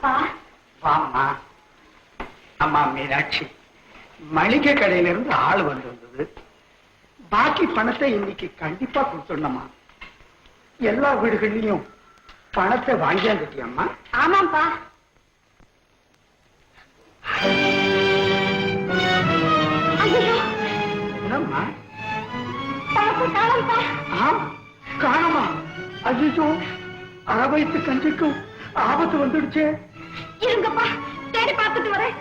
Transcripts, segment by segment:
அப்பா வாம்மா. அம்மா மீனாட்சி மளிகை கடையில இருந்து ஆள் வந்திருந்தது. பாக்கி பணத்தை இன்னைக்கு கண்டிப்பா கொடுத்துடணுமா? எல்லா வீடுகள்லயும் பணத்தை வாங்கியாந்துட்டியம்மா? ஆமாப்பா என்னம்மா? காணமா? ஐயோ அரவயத்து கஞ்சிக்கும் ஆபத்து வந்துடுச்சே. இருங்கப்பா தேடி பார்த்துட்டு வரேன்.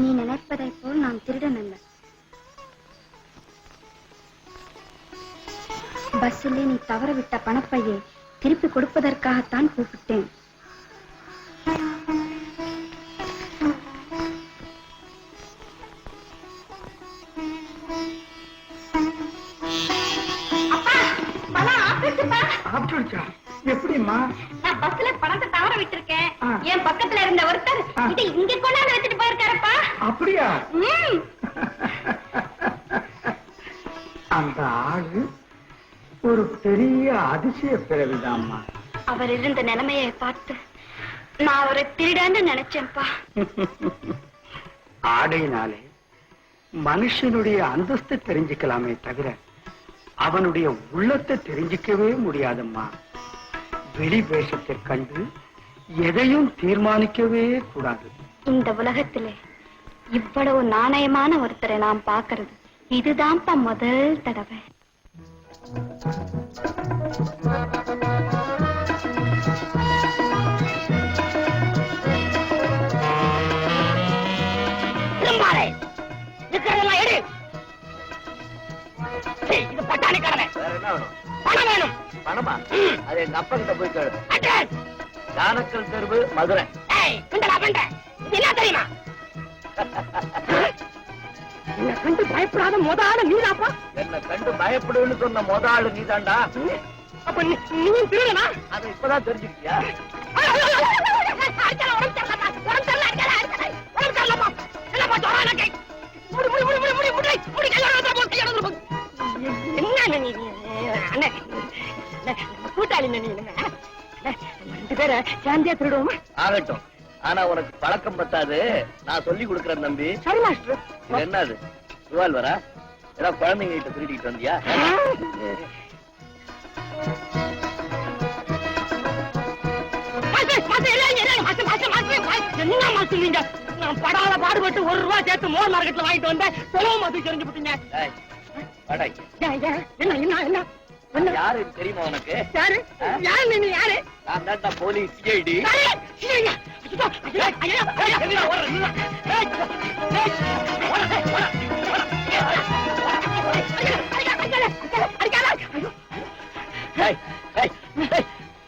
நீ நினைப்பதைப் போல் நான் திருடன் அல்ல. பஸ்ஸிலே நீ தவறவிட்ட பணப்பையை திருப்பி கொடுப்பதற்காகத்தான் கூப்பிட்டேன். எப்படிம்மா நான் பஸ்ல பணத்தை தவற விட்டிருக்கேன். என் பக்கத்துல இருந்த ஒருத்தர். இதை இங்க கொண்டாந்து வச்சுட்டு போயிருக்காருப்பா. அப்படியா. அந்த ஆளு ஒரு பெரிய அதிசய பிறவிதாம்மா. அவர் இருந்த நிலைமையை பார்த்து நான் அவரை திருடன்னு நினைச்சேன்ப்பா. ஆடையினாலே மனுஷனுடைய அந்தஸ்து தெரிஞ்சுக்கலாமே தவிர அவனுடைய உள்ளத்தை தெரிஞ்சுக்கவே முடியாதம்மா. வெளி வேஷத்தை கண்டு எதையும் தீர்மானிக்கவே கூடாது. இந்த உலகத்திலே இவ்வளவு நாணயமான ஒருத்தரை நாம் பார்க்கறது இதுதான்ப்பா முதல் தடவை. அது எங்க அப்பா கிட்ட போய் கேளு. அட்ரஸ் யானக்கல் தெருவு மதுரை. ஏய் கிண்டலா பண்ற. இது என்ன தெரியுமா? என்ன கண்டு பயப்படாத முதலாள நீதாப்பா. என்ன கண்டு பயப்படுன்னு சொன்ன முத ஆளு நீதாண்டா? அப்ப நீ நீயும் திருடனா? அதை இப்பதான் தெரிஞ்சுக்கிட்டியா? சாந்தியா திருடுவோமா. ஆகட்டும். ஆனா உனக்கு பழக்கம் பத்தாது. நான் சொல்லி கொடுக்கறேன் தம்பி. சரி மாஸ்டர். இது என்னது? ரிவால்வரா ஏதாவது குழந்தைங்க கிட்ட திருடிட்டு வந்தியா? என்ன நான் படாத பாடுபட்டு ஒரு ரூபா சேர்த்து மோர் மார்க்கெட்ல வாங்கிட்டு வந்தேன். செலவு மாத்தி தெரிஞ்சு போட்டீங்க என்ன என்ன? யாரு தெரியுமா உனக்கு யாரு யாரு நீ யாரு நான் போலீஸ் சிஐடி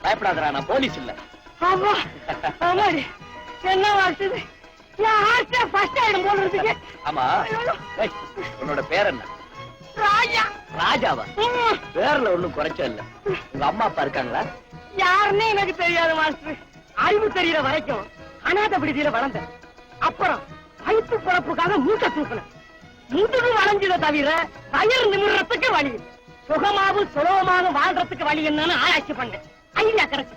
பயப்படாதடா நான் போலீஸ் இல்ல ஆமா ஆமாடி என்ன இருக்கு ஆமா உன்னோட பேர் என்ன ராஜா. ராஜாவா? பேர்ல ஒண்ணும் குறைச்ச இல்ல. உங்க அம்மா அப்பா இருக்காங்களா? யாருன்னே எனக்கு தெரியாது மாஸ்டர். அறிவு தெரியற வரைக்கும் அநாத விடுதியில வளர்ந்தேன். அப்புறம் வயிற்று பொழப்புக்காக மூட்டை தூக்கினேன். முதுகு வளைஞ்சதை தவிர வயர் நிமிர்றதுக்கு வழி. சுகமாவும் சுலபமாக வாழ்றதுக்கு வழி என்னன்னு ஆராய்ச்சி பண்ணேன். ஐடியா கிடைச்சு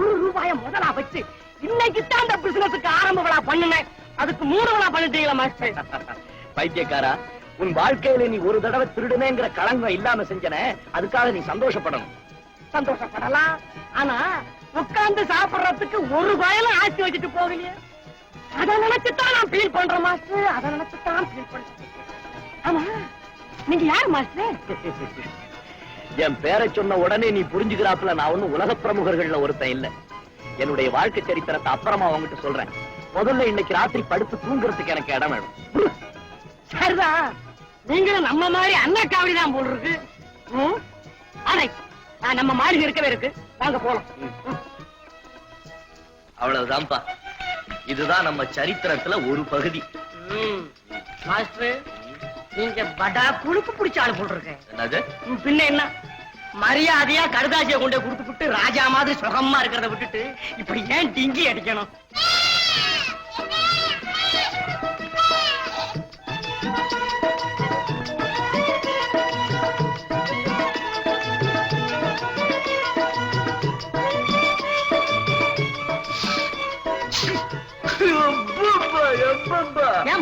ஒரு ரூபாய முதலா வச்சு இன்னைக்கு தான் அந்த பிசினஸுக்கு ஆரம்ப விழா பண்ணுனேன். அதுக்கு மூணு விழா பண்ணிட்டீங்களா மாஸ்டர்? பைத்தியக்காரா? உன் வாழ்க்கையில நீ ஒரு தடவை திருடுனேங்கிற களங்கம் இல்லாம செஞ்சனே அதுக்காக நீ சந்தோஷப்படணும். சந்தோஷப்படலாம். ஆனா உட்கார்ந்து சாப்பிடுறதுக்கு ஒரு பயலும் ஆட்சி வச்சுட்டு போகலையே. அதை நினைச்சுதான் நான் ஃபீல் பண்றேன் மாஸ்டர் அதை நினைச்சுதான் ஃபீல் பண்றேன். ஆமா நீங்க யார் மாஸ்டர் என் பேரை சொன்ன உடனே நீ புரிஞ்சுக்கிறாப்புல நான் ஒண்ணும் உலக பிரமுகர்கள்ல ஒருத்தன் இல்ல. என்னுடைய வாழ்க்கை சரித்திரத்தை அப்புறமா உங்ககிட்ட சொல்றேன். முதல்ல இன்னைக்கு ராத்திரி படுத்து தூங்குறதுக்கு எனக்கு இடம் வேணும். சரிதான். நீங்களும் நம்ம மாதிரி அண்ணா காவடி தான் போல் இருக்கு. நான் நம்ம மாளிகை இருக்கவே இருக்கு. வாங்க போலாம். அவ்வளவுதான்ப்பா. இதுதான் நம்ம சரித்திரத்துல ஒரு பகுதி. மாஸ்டர் நீங்க படா குழுப்பு பிடிச்ச ஆளு ம், பின்ன என்ன? மரியாதையா கடுதாசியை கொண்டு கொடுத்துட்டு ராஜா மாதிரி சுகமா இருக்கிறத விட்டுட்டு இப்படி ஏன் டிங்கி அடிக்கணும்?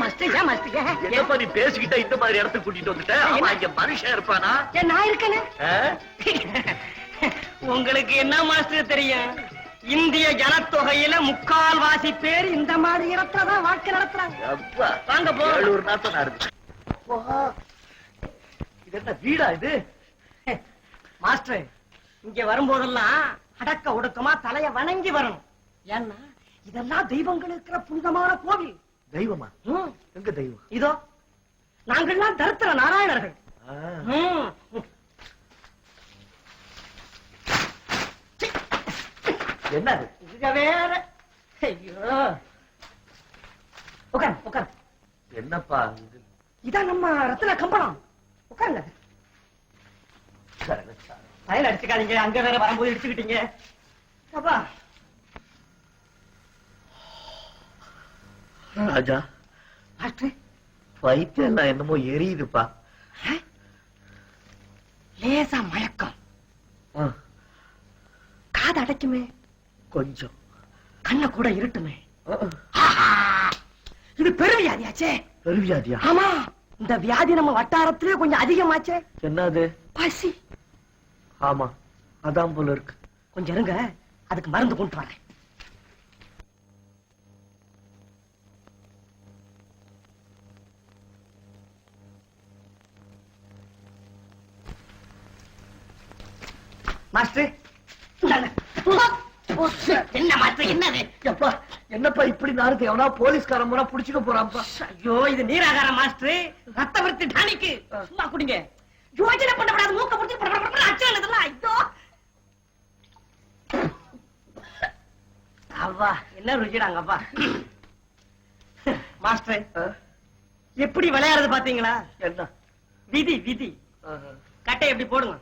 மாஸ்டர் ஏன் ஏன்? என்னப்பா நீ பேசிக்கிட்ட இந்த மாதிரி இடத்துக்கு கூட்டிட்டு வந்துட்ட? ஆமா இங்க மனுஷன் இருப்பானா? ஏன் நான் இருக்கேனே? உங்களுக்கு என்ன மாஸ்டர் தெரியும்? இந்திய ஜனத்தொகையில முக்கால் வாசி பேர் இந்த மாதிரி இடத்துல தான் வாழ்க்கை நடத்துறாங்க. வாங்க. ஏழூர் நாத்தம் நடந்து இது என்ன வீடா இது? மாஸ்டர் இங்க வரும்போதெல்லாம் அடக்க ஒடுக்கமா தலைய வணங்கி வரணும். ஏன்னா இதெல்லாம் தெய்வங்கள் இருக்கிற புனிதமான கோவில். தெய்வமா? எங்க தெய்வம்? இதோ நாங்கள்லாம் தரித்திர நாராயணர்கள். என்ன இங்க வேற. ஐயோ. உட்கார் உட்கார். என்னப்பா இது? இதான் நம்ம ரத்தின கம்பளம். உட்காருங்க. பயல் அடிச்சுக்காதீங்க. அங்க வேற வரும்போது இடிச்சுக்கிட்டீங்க. அப்பா. ராஜா மாஸ்டர் வயிற்று எல்லாம் என்னமோ எரியுதுப்பா. லேசா மயக்கம். காது அடைக்குமே. கொஞ்சம். கண்ணை கூட இருட்டுமே! இது பெருவியாதியாச்சே பெருவியாதியா ஆமா இந்த வியாதி நம்ம வட்டாரத்திலே கொஞ்சம் அதிகமாச்சே. என்னது? பசி. ஆமா அதான் போல இருக்கு. கொஞ்சம் இருங்க அதுக்கு மருந்து கொண்டு வரேன். மாஸ்டர். என்ன மாஸ்டர் என்னது? எப்பா என்னப்பா இப்படி நாருக்கு எவனா போலீஸ்காரன் போனா புடிச்சுக்க போறான்ப்பா? ஐயோ இது நீராகார மாஸ்டர்? ரத்த விருத்தி டானிக்கு. சும்மா குடிங்க. யோசனை பண்ணப்படாது மூக்க பிடிச்சி பட பட பட அச்சம் இதெல்லாம் ஐயோ. அவ்வா என்ன ருச்சிடாங்க அப்பா மாஸ்டர் எப்படி விளையாடுறது பாத்தீங்களா? என்ன? விதி விதி. கட்டை எப்படி போடுங்க?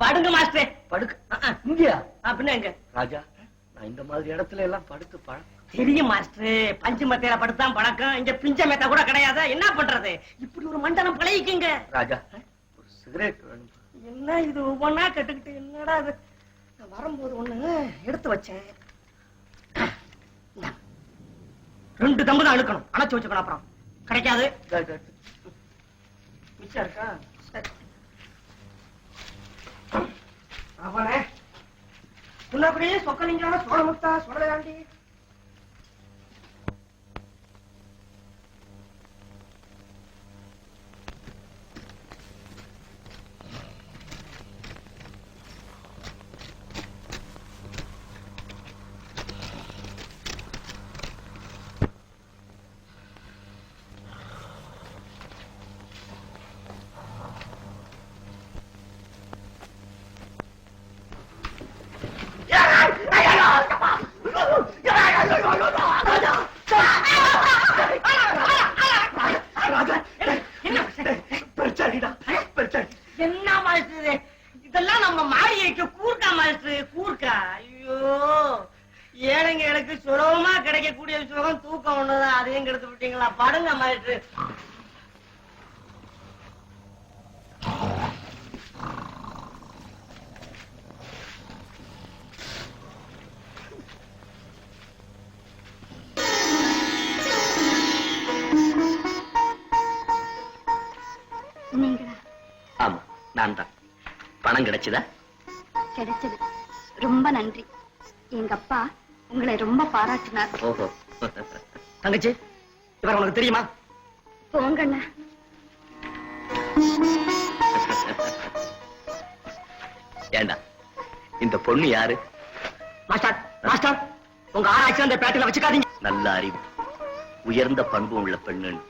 படுங்க மாஸ்டர். படுக்க இங்கயா? அப்படின்னா எங்க? ராஜா நான் இந்த மாதிரி இடத்துல எல்லாம் படுத்து பழக்கம் தெரியும் மாஸ்டர். பஞ்சு மத்தையில படுத்தான் பழக்கம். இங்க பிஞ்ச மெத்த கூட கிடையாது. என்ன பண்றது? இப்படி ஒரு மண்டலம் பழகிக்குங்க. ராஜா ஒரு சிகரெட் வேணும். என்ன இது? ஒவ்வொன்னா கட்டுக்கிட்டு என்னடா இது? நான் வரும்போது ஒண்ணு எடுத்து வச்சேன். ரெண்டு தம்பு தான் அழுக்கணும் அணைச்சு வச்சுக்கணும் அப்புறம். கிடைக்காது. மிச்சம் இருக்கா. அவனே முன்னாடி சொக்கலிங்கான சோழமுத்தா சோழதாண்டி என்ன மாஸ்டர் இதெல்லாம் நம்ம மாளிகைக்கு கூர்க்கா கூர்க்கா ஐயோ ஏழைங்க எனக்கு சுலபமா கிடைக்கக்கூடிய சுகம் தூக்கம் ஒண்ணுதான். அதையும் கெடுத்து விட்டீங்களா? படுங்க நீங்களா? ஆமா நான் தான் பணம் கிடைச்சதா? கிடைச்சது. ரொம்ப நன்றி. எங்க அப்பா உங்களை ரொம்ப பாராட்டினார். ஓஹோ. தங்கச்சி இவர் உனக்கு தெரியுமா? போங்கண்ணா. ஏண்டா இந்த பொண்ணு யாரு? மாஸ்டர் மாஸ்டர் உங்க ஆராய்ச்சி அந்த பேட்டில வச்சுக்காதீங்க. நல்ல அறிவு உயர்ந்த பண்பு உள்ள பெண்ணுன்னு.